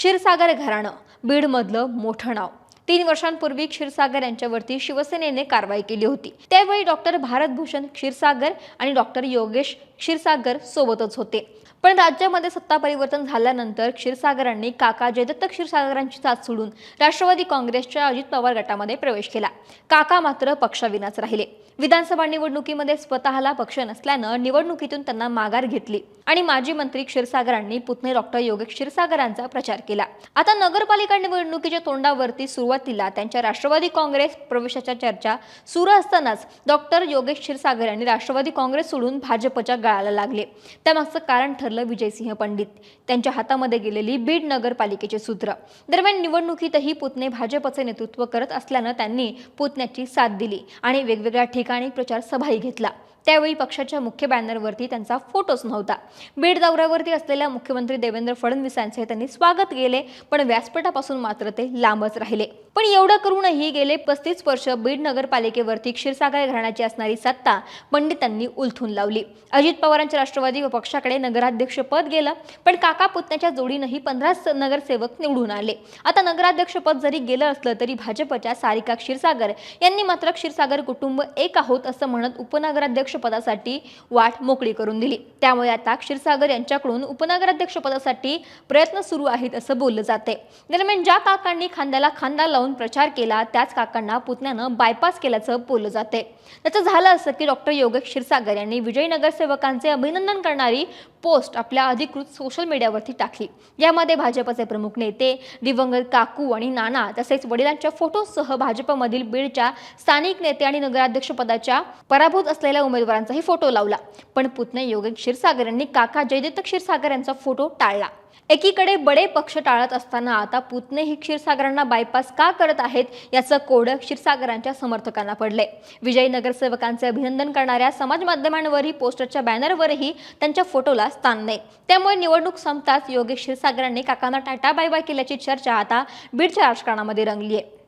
क्षीरसागर घराणं बीडमधलं मोठं नाव. तीन वर्षांपूर्वी क्षीरसागर यांच्यावरती शिवसेनेने कारवाई केली होती. त्यावेळी डॉक्टर भारतभूषण क्षीरसागर आणि डॉक्टर योगेश क्षीरसागर सोबतच होते. पण राज्यामध्ये सत्ता परिवर्तन झाल्यानंतर क्षीरसागरांनी काका जयदत्त क्षीरसागरांची साथ सोडून राष्ट्रवादी काँग्रेसच्या अजित पवार गटामध्ये प्रवेश केला. काका मात्र पक्षाविनाच राहिले. विधानसभा निवडणुकीमध्ये स्वतःला पक्ष नसल्यानं निवडणुकीतून त्यांना माघार घेतली आणि माजी मंत्री क्षीरसागरांनी पुतणे डॉक्टर योगेश क्षीरसागरांचा प्रचार केला. आता नगरपालिका निवडणुकीच्या तोंडावरती सुरुवातीला त्यांच्या राष्ट्रवादी काँग्रेस प्रवेशाच्या चर्चा सुरू असतानाच डॉक्टर योगेश क्षीरसागर यांनी राष्ट्रवादी काँग्रेस सोडून भाजपच्या कळायला लागले. त्यामागचं कारण ठरलं विजयसिंह पंडित. त्यांच्या हातामध्ये गेलेली बीड नगरपालिकेचे सूत्र. दरम्यान निवडणुकीतही पुतणे भाजपचे नेतृत्व करत असल्यानं त्यांनी पुतण्याची साथ दिली आणि वेगवेगळ्या ठिकाणी प्रचार सभाही घेतला. त्यावेळी पक्षाच्या मुख्य बॅनरवरती त्यांचा फोटोच नव्हता. बीड दौऱ्यावरती असलेल्या मुख्यमंत्री देवेंद्र फडणवीस यांचे त्यांनी स्वागत केले पण व्यासपीठापासून मात्र ते लांबच राहिले. पण एवढं करूनही गेले पस्तीस वर्ष बीड नगरपालिकेवरती क्षीरसागर घराण्याची असणारी सत्ता पंडितांनी उलथून लावली. अजित पवारांच्या राष्ट्रवादी व पक्षाकडे नगराध्यक्षपद गेलं पण काका पुतण्याच्या जोडीनंही पंधरा नगरसेवक निवडून आले. आता नगराध्यक्षपद जरी गेलं असलं तरी भाजपच्या सारिका क्षीरसागर यांनी मात्र क्षीरसागर कुटुंब एक आहोत असं म्हणत उपनगराध्यक्ष उपनगराध्यक्षपदासाठी वाट मोकळी करून दिली. त्यामुळे आता क्षीरसागर यांच्याकडून उपनगराध्यक्षपदासाठी प्रयत्न सुरू आहेत असं बोललं जाते दरम्यान ज्या काकांनी खांद्याला खांदा लावून प्रचार केला त्याच काकांना पुतण्यानं बायपास केल्याचं बोललं जाते त्याचं झालं असं की डॉक्टर योगेश क्षीरसागर यांनी विजयी नगरसेवकांचे अभिनंदन करणारी पोस्ट आपल्या अधिकृत सोशल मीडियावरती टाकली. यामध्ये भाजपचे प्रमुख नेते दिवंगत काकू आणि नाना तसेच वडिलांच्या फोटोसह भाजपमधील बीडच्या स्थानिक नेते आणि नगराध्यक्षपदाच्या पराभूत असलेल्या उमेदवारांचाही फोटो लावला. पण पुतणे योगेश क्षीरसागर यांनी काका जयदत्त क्षीरसागर यांचा फोटो टाळला. एकीकडे बडे पक्ष टाळत असताना आता पुतणे ही क्षीरसागरांना बायपास का करत आहेत याचं कोड क्षीरसागरांच्या समर्थकांना पडले विजयी नगरसेवकांचे अभिनंदन करणाऱ्या समाज माध्यमांवरही पोस्टरच्या बॅनरवरही त्यांच्या फोटोला स्थान नाही. त्यामुळे निवडणूक संपताच योगेश क्षीरसागरांनी काकांना टाटा बाय बाय केल्याची चर्चा आता बीडच्या राजकारणामध्ये रंगली आहे